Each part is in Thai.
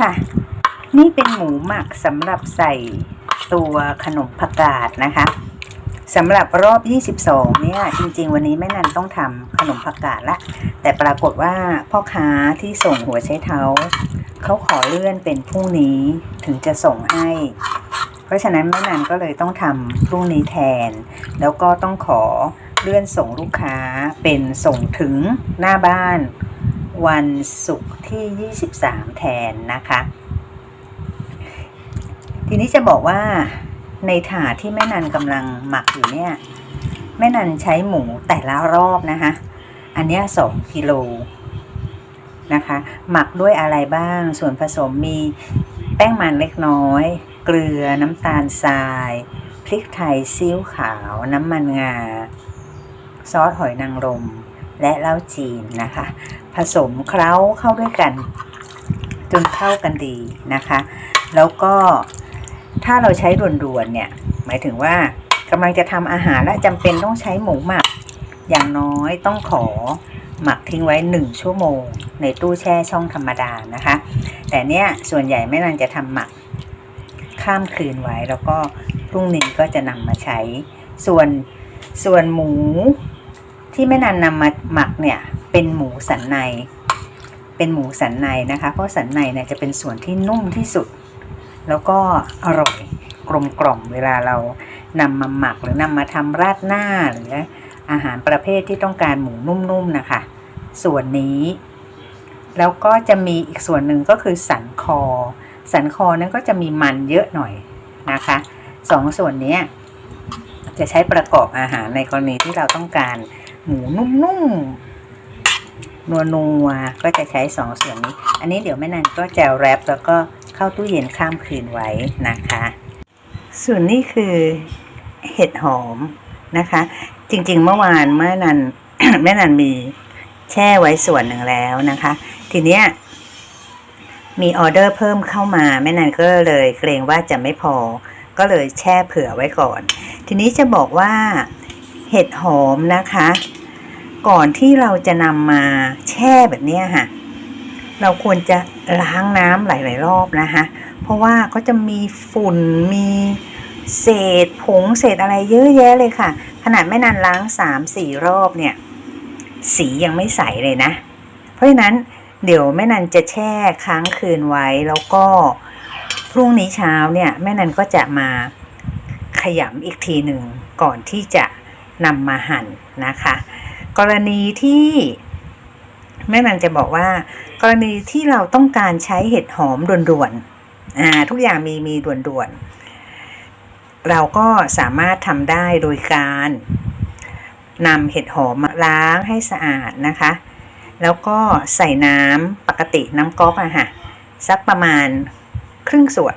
ค่ะ นี่เป็นหมูหมักสำหรับใส่ตัวขนมผักกาดนะคะสำหรับรอบ 22 เนี่ย จริง ๆ วันนี้แม่นันต้องทำขนมผักกาดละ แต่ปรากฏว่าพ่อค้าที่ส่งหัวใช้เท้า เขาขอเลื่อนเป็นพรุ่งนี้ถึงจะส่งให้ เพราะฉะนั้นแม่นันก็เลยต้องทำพรุ่งนี้แทน แล้วก็ต้องขอเลื่อนส่งลูกค้าเป็นส่งถึงหน้าบ้าน วันศุกร์ที่ 23 แทนนะคะ ทีนี้จะบอกว่าในถาดที่แม่นันกำลังหมักอยู่เนี่ย แม่นันใช้หมูแต่ละรอบนะคะ อันนี้ย2กิโลนะคะ หมักด้วยอะไรบ้าง ส่วนผสมมีแป้งมันเล็กน้อย เกลือน้ำตาลทราย พริกไทยซีอิ๊วขาว น้ำมันงา ซอสหอยนางรม และเหล้าจีนนะคะ ผสมเคล้าเข้าด้วยกันจนเข้ากันดีนะคะ แล้วก็ถ้าเราใช้ด่วนๆเนี่ย หมายถึงว่ากำลังจะทำอาหารและจำเป็นต้องใช้หมูหมัก อย่างน้อยต้องขอหมักทิ้งไว้ 1 ชั่วโมง ในตู้แช่ช่องธรรมดานะคะ แต่เนี่ยส่วนใหญ่แม่นันจะทำหมักข้ามคืนไว้แล้วก็พรุ่งนี้ก็จะนำมาใช้ ส่วนส่วนหมู ที่แม่นันนำมาหมักเนี่ยเป็นหมูสันใน เป็นหมูสันในนะคะ เพราะสันในเนี่ยจะเป็นส่วนที่นุ่มที่สุด แล้วก็อร่อยกลมกล่อมเวลาเรานำมาหมักหรือนำมาทำราดหน้าหรืออาหารประเภทที่ต้องการหมูนุ่มๆนะคะ ส่วนนี้ แล้วก็จะมีอีกส่วนหนึ่งก็คือสันคอ สันคอนั้นก็จะมีมันเยอะหน่อยนะคะสองส่วนนี้จะใช้ประกอบอาหารในกรณีที่เราต้องการ หมูนุ่มๆนัวๆก็จะใช้สองส่วนนี้ อันนี้เดี๋ยวแม่นันก็จะแรปแล้วก็เข้าตู้เย็นข้ามคืนไว้นะคะ ส่วนนี้คือเห็ดหอมนะคะ จริงๆเมื่อวานแม่นันแม่นันมีแช่ไว้ส่วนหนึ่งแล้วนะคะ ทีเนี้ยมีออเดอร์เพิ่มเข้ามาแม่นันก็เลยเกรงว่าจะไม่พอ ก็เลยแช่เผื่อไว้ก่อน ทีนี้จะบอกว่าเห็ดหอมนะคะ ก่อนที่เราจะนำมาแช่แบบนี้ค่ะ เราควรจะล้างน้ำหลาย ๆ รอบนะคะ เพราะว่าก็จะมีฝุ่นมีเศษผงเศษอะไรเยอะแยะเลยค่ะ ขนาดแม่นันล้างสามสี่รอบเนี่ย สียังไม่ใสเลยนะ เพราะฉะนั้นเดี๋ยวแม่นันจะแช่ค้างคืนไว้แล้วก็พรุ่งนี้เช้าเนี่ยแม่นันก็จะมาขยำอีกทีหนึ่งก่อนที่จะนำมาหั่นนะคะ กรณีที่แม่นันจะบอกว่า กรณีที่เราต้องการใช้เห็ดหอมด่วนๆอ่าทุกอย่างมีมีด่วนๆ เราก็สามารถทำได้โดยการนำเห็ดหอมมาล้างให้สะอาดนะคะ แล้วก็ใส่น้ำปกติน้ำก๊อกอะค่ะสักประมาณครึ่งส่วน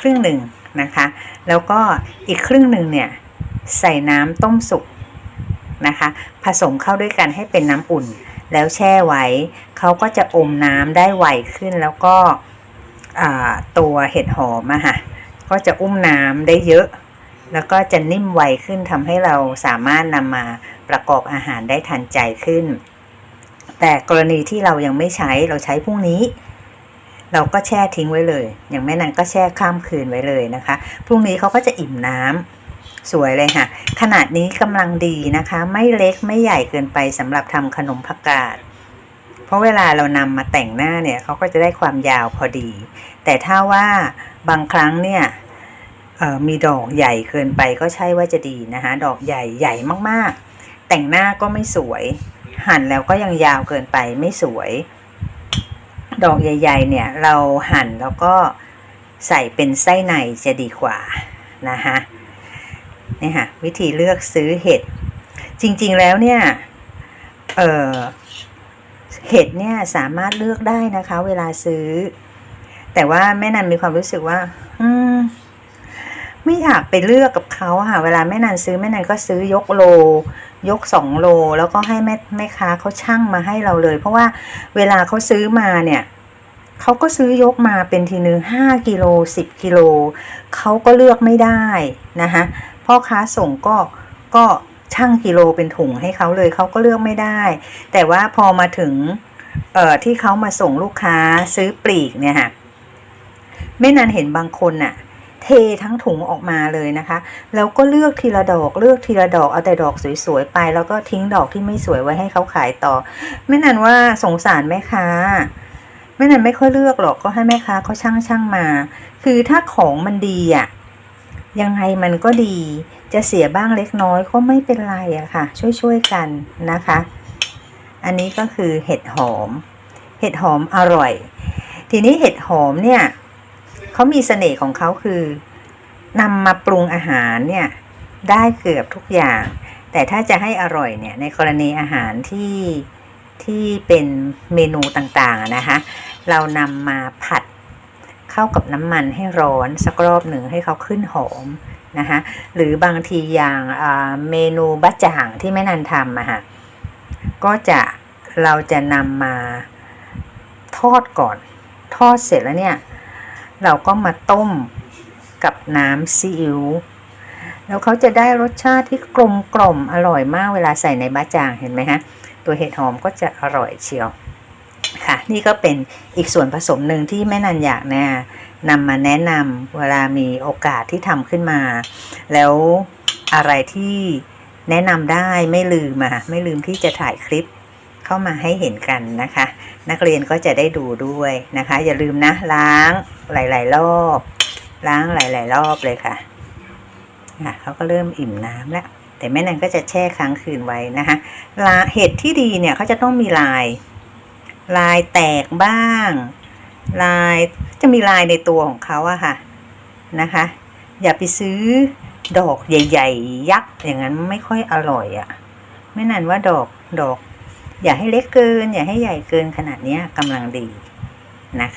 ครึ่งหนึ่งนะคะ แล้วก็อีกครึ่งหนึ่งเนี่ย ใส่น้ำต้มสุก นะคะ ผสมเข้าด้วยกันให้เป็นน้ำอุ่น แล้วแช่ไว้เขาก็จะอมน้ำได้ไวขึ้นแล้วก็ตัวเห็ดหอมอะค่ะก็จะอุ้มน้ำได้เยอะ แล้วก็จะนิ่มไวขึ้นทำให้เราสามารถนำมาประกอบอาหารได้ทันใจขึ้น แต่กรณีที่เรายังไม่ใช้เราใช้พรุ่งนี้เราก็แช่ทิ้งไว้เลย อย่างแม่นั้นก็แช่ข้ามคืนไว้เลยนะคะ พรุ่งนี้เขาก็จะอิ่มน้ำ สวยเลยค่ะ ขนาดนี้กำลังดีนะคะ ไม่เล็กไม่ใหญ่เกินไปสำหรับทำขนมผักกาดเพราะเวลาเรานำมาแต่งหน้าเนี่ยเขาก็จะได้ความยาวพอดี แต่ถ้าว่าบางครั้งเนี่ยมีดอกใหญ่เกินไปก็ใช่ว่าจะดีนะคะ ดอกใหญ่ใหญ่มากๆ แต่งหน้าก็ไม่สวย หั่นแล้วก็ยังยาวเกินไปไม่สวย ดอกใหญ่ ๆ เนี่ย เราหั่นแล้วก็ใส่เป็นไส้ในจะดีกว่านะคะ นี่ค่ะวิธีเลือกซื้อเห็ด จริงๆแล้วเนี่ยเออเห็ดเนี่ยสามารถเลือกได้นะคะ เวลาซื้อ แต่ว่าแม่นันมีความรู้สึกว่า อืม ไม่อยากไปเลือกกับเขาค่ะ เวลาแม่นันซื้อแม่นันก็ซื้อยกโล ยกสองโล แล้วก็ให้แม่แม่ค้าเขาช่างมาให้เราเลย เพราะว่าเวลาเขาซื้อมาเนี่ยเขาก็ซื้อยกมาเป็นทีนึงห้ากิโลสิบกิโลเขาก็เลือกไม่ได้นะคะ พ่อค้าส่งก็ก็ช่างกิโลเป็นถุงให้เขาเลยเขาก็เลือกไม่ได้ แต่ว่าพอมาถึงเอ่อที่เขามาส่งลูกค้าซื้อปลีกเนี่ยค่ะแม่นันเห็นบางคนน่ะ เททั้งถุงออกมาเลยนะคะแล้วก็เลือกทีละดอกเลือกทีละดอกเอาแต่ดอกสวยๆไป แล้วก็ทิ้งดอกที่ไม่สวยไว้ให้เขาขายต่อแม่นันว่าสงสารแม่ค้าแม่นันไม่ค่อยเลือกหรอกก็ให้แม่ค้าเขาช่างช่างมา คือถ้าของมันดีอะ ยังไงมันก็ดี จะเสียบ้างเล็กน้อยก็ไม่เป็นไรอะค่ะ ช่วยๆกันนะคะ อันนี้ก็คือเห็ดหอม เห็ดหอมอร่อย ทีนี้เห็ดหอมเนี่ยเขามีเสน่ห์ของเขาคือนำมาปรุงอาหารเนี่ยได้เกือบทุกอย่าง แต่ถ้าจะให้อร่อยเนี่ยในกรณีอาหารที่ที่เป็นเมนูต่างๆนะคะ เรานำมาผัด เข้ากับน้ำมันให้ร้อนสักรอบหนึ่งให้เขาขึ้นหอมนะคะหรือบางทีอย่างเมนูบะจ่างที่แม่นันทำอะค่ะก็จะเราจะนำมาทอดก่อน ทอดเสร็จแล้วเนี่ย เราก็มาต้มกับน้ำซีอิ๊วแล้วเขาจะได้รสชาติที่กลมกล่อมอร่อยมากเวลาใส่ในบะจ่างเห็นไหมฮะ ตัวเห็ดหอมก็จะอร่อยเชียว ค่ะ นี่ก็เป็นอีกส่วนผสมหนึ่งที่แม่นันอยากแนะนำมาแนะนำเวลามีโอกาสที่ทำขึ้นมา แล้วอะไรที่แนะนำได้ไม่ลืมอะไม่ลืมที่จะถ่ายคลิปเข้ามาให้เห็นกันนะคะ นักเรียนก็จะได้ดูด้วยนะคะ อย่าลืมนะล้างหลาย ๆ รอบ ล้างหลาย ๆ รอบเลยค่ะอะเขาก็เริ่มอิ่มน้ำแล้วแต่แม่นันก็จะแช่ค้างคืนไว้นะคะเห็ดที่ดีเนี่ยเขาจะต้องมีลาย ลายแตกบ้าง ลายจะมีลายในตัวของเขาอะค่ะนะคะ อย่าไปซื้อดอกใหญ่ ๆ ยักษ์อย่างนั้นไม่ค่อยอร่อยอะไม่นันว่าดอกดอก อย่าให้เล็กเกิน อย่าให้ใหญ่เกินขนาดนี้กำลังดีนะคะ